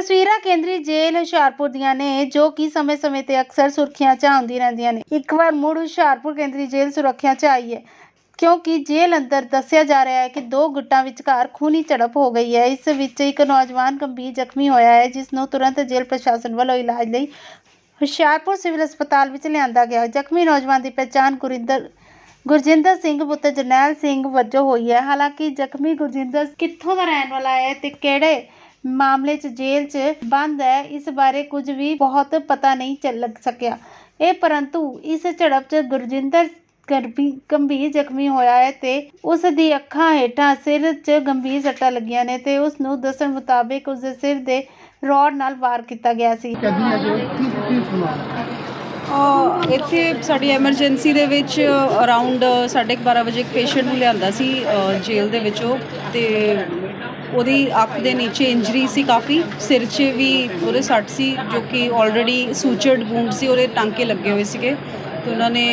ਤਸਵੀਰਾਂ ਕੇਂਦਰੀ ਜੇਲ੍ਹ ਹੁਸ਼ਿਆਰਪੁਰ ਦੀਆਂ ਨੇ, ਜੋ ਕਿ ਸਮੇਂ-ਸਮੇਂ ਤੇ ਅਕਸਰ ਸੁਰਖੀਆਂ 'ਚ ਆਉਂਦੀ ਰਹਿੰਦੀਆਂ ਨੇ। ਇੱਕ ਵਾਰ ਮੁੜ ਹੁਸ਼ਿਆਰਪੁਰ ਕੇਂਦਰੀ ਜੇਲ੍ਹ ਸੁਰੱਖਿਆ 'ਚ ਆਈ ਹੈ, ਕਿਉਂਕਿ ਜੇਲ੍ਹ ਅੰਦਰ ਦੱਸਿਆ ਜਾ ਰਿਹਾ ਹੈ ਕਿ ਦੋ ਗੁੱਟਾਂ ਵਿਚਕਾਰ ਖੂਨੀ ਝੜਪ ਹੋ ਗਈ ਹੈ। ਇਸ ਵਿੱਚ ਇੱਕ ਨੌਜਵਾਨ ਗੰਭੀਰ ਜ਼ਖਮੀ ਹੋਇਆ ਹੈ, ਜਿਸ ਨੂੰ ਤੁਰੰਤ ਜੇਲ੍ਹ ਪ੍ਰਸ਼ਾਸਨ ਵੱਲੋਂ ਇਲਾਜ ਲਈ ਹੁਸ਼ਿਆਰਪੁਰ ਸਿਵਲ ਹਸਪਤਾਲ ਵਿੱਚ ਲਿਆਂਦਾ ਗਿਆ। ਜ਼ਖਮੀ ਨੌਜਵਾਨ ਦੀ ਪਛਾਣ ਗੁਰਿੰਦਰ ਗੁਰਜਿੰਦਰ ਸਿੰਘ ਪੁੱਤਰ ਜਰਨੈਲ ਸਿੰਘ ਵਜੋਂ ਹੋਈ ਹੈ। ਹਾਲਾਂਕਿ ਜ਼ਖਮੀ ਗੁਰਜਿੰਦਰ ਕਿੱਥੋਂ ਦਾ ਰਹਿਣ ਵਾਲਾ ਹੈ ਤੇ ਕਿਹੜੇ ਮਾਮਲੇ 'ਚ ਜੇਲ੍ਹ 'ਚ ਬੰਦ ਹੈ ਇਸ ਬਾਰੇ ਕੁਝ ਵੀ ਬਹੁਤ ਪਤਾ ਨਹੀਂ ਚੱਲ ਲੱਗ ਸਕਿਆ। ਇਹ ਪਰੰਤੂ ਇਸ ਝੜਪ 'ਚ ਗੁਰਜਿੰਦਰ ਗਰਭੀ ਗੰਭੀਰ ਜ਼ਖਮੀ ਹੋਇਆ ਹੈ ਤੇ ਉਸ ਦੀ ਅੱਖਾਂ ਹੇਠਾਂ ਸਿਰ 'ਚ ਗੰਭੀਰ ਸੱਟਾਂ ਲੱਗੀਆਂ ਨੇ ਤੇ ਉਸ ਨੂੰ ਦੱਸਣ ਮੁਤਾਬਿਕ ਉਸ ਦੇ ਸਿਰ ਦੇ ਰੋਡ ਨਾਲ ਵਾਰ ਕੀਤਾ ਗਿਆ ਸੀ। ਕਦੀ ਹੈ ਜੋ ਕੀ ਕੀ ਸੁਣਾ ਅ, ਇੱਥੇ ਸਾਡੀ ਐਮਰਜੈਂਸੀ ਦੇ ਵਿੱਚ ਅਰਾਊਂਡ 12:30 ਵਜੇ ਇੱਕ ਪੇਸ਼ੈਂਟ ਨੂੰ ਲਿਆਂਦਾ ਸੀ ਅ, ਜੇਲ੍ਹ ਦੇ ਵਿੱਚੋਂ ਤੇ ਉਹਦੀ ਅੱਖ ਦੇ ਨੀਚੇ ਇੰਜਰੀ ਸੀ ਕਾਫੀ, ਸਿਰ 'ਚ ਵੀ ਉਹਦੇ ਸੱਟ ਸੀ, ਜੋ ਕਿ ਆਲਰੇਡੀ ਸੂਚਰਡ ਵੂੰਡ ਸੀ, ਉਹਦੇ ਟਾਂਕੇ ਲੱਗੇ ਹੋਏ ਸੀਗੇ। ਤੇ ਉਹਨਾਂ ਨੇ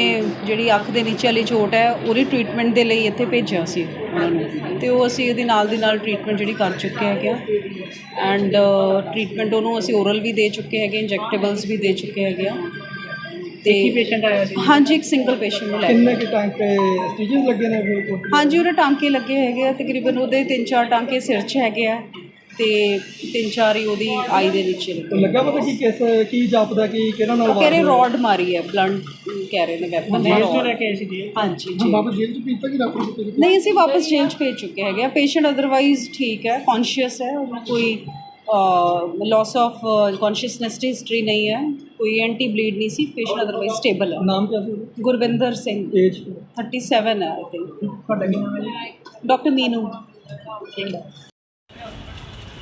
ਜਿਹੜੀ ਅੱਖ ਦੇ ਨੀਚੇ ਵਾਲੀ ਚੋਟ ਹੈ, ਉਹਦੀ ਟ੍ਰੀਟਮੈਂਟ ਦੇ ਲਈ ਇੱਥੇ ਭੇਜਿਆ ਸੀ ਉਹਨਾਂ ਨੂੰ। ਤੇ ਉਹ ਅਸੀਂ ਉਹਦੀ ਨਾਲ ਦੀ ਨਾਲ ਟ੍ਰੀਟਮੈਂਟ ਜਿਹੜੀ ਕਰ ਚੁੱਕੇ ਹੈਗੇ ਆ ਐਂਡ ਟ੍ਰੀਟਮੈਂਟ ਉਹਨੂੰ ਅਸੀਂ ਓਰਲ ਵੀ ਦੇ ਚੁੱਕੇ ਹੈਗੇ ਇੰਜੈਕਟੇਬਲਸ ਵੀ ਦੇ ਚੁੱਕੇ ਹੈਗੇ ਆ ਤੇ ਕੀ ਪੇਸ਼ੈਂਟ ਆਇਆ ਸੀ ਹਾਂਜੀ ਇੱਕ ਸਿੰਗਲ ਪੇਸ਼ੈਂਟ ਨੂੰ ਲੈ ਕੇ ਕਿੰਨੇ ਕਿ। ਟਾਈਮ ਤੇ ਸਟਿਚਸ ਲੱਗੇ ਨੇ ਫਿਰ ਹਾਂਜੀ ਉਹਦੇ ਟਾਂਕੇ ਲੱਗੇ ਹੈਗੇ ਆ ਤਕਰੀਬਨ ਉਹਦੇ ਤਿੰਨ ਚਾਰ ਟਾਂਕੇ ਸਿਰ 'ਚ ਹੈਗੇ ਆ ਤੇ ਤਿੰਨ ਚਾਰ ਹੀ ਉਹਦੀ ਆਈ ਦੇ ਨੀਚੇ ਲੱਗੇ। ਲੱਗਾ ਪਤਾ ਕੀ ਕਿਸ ਕੀ ਜਾਪਦਾ ਕਿ ਕਿਹਨਾਂ ਨਾਲ ਉਹ ਕਹਿ ਰਹੇ ਰੋਡ ਮਾਰੀ ਹੈ ਬਲੰਟ ਕਹਿ ਰਹੇ ਨੇ ਵੈਪਨ ਹੈ ਜੇਲ੍ਹ 'ਚੋਂ ਲੈ rod। ਕੇ ਆਏ ਸੀ ਜੀ। ਹਾਂਜੀ ਜੀ। ਵਾਪਸ ਜੇਲ੍ਹ ਚ ਪੀਤਾ ਕਿ ਡਾਕਟਰ ਕੋਲ ਨਹੀਂ ਅਸੀਂ ਵਾਪਸ ਜੇਲ੍ਹ 'ਚ ਭੇਜ ਚੁੱਕੇ ਹੈਗੇ ਆ। ਪੇਸ਼ੈਂਟ ਅਦਰਵਾਈਜ਼ ਠੀਕ ਹੈ ਕੌਨਸ਼ੀਅਸ ਹੈ ਉਹਨੂੰ ਕੋਈ ਲਾਸ ਆਫ ਕੌਨਸ਼ੀਅਸਨੈਸ ਦੀ ਹਿਸਟਰੀ ਨਹੀਂ ਹੈ ਕੋਈ ਐਂਟੀ ਬਲੀਡ ਨਹੀਂ ਸੀ ਪੇਸ਼ੈਂਟ ਅਦਰਵਾਈਜ਼ ਸਟੇਬਲ ਹੈ ਨਾਮ ਕੀ ਉਹਦਾ? ਗੁਰਵਿੰਦਰ ਸਿੰਘ ਏਜ 37 ਹੈ ਆਈ ਥਿੰਕ ਤੁਹਾਡਾ ਕੀ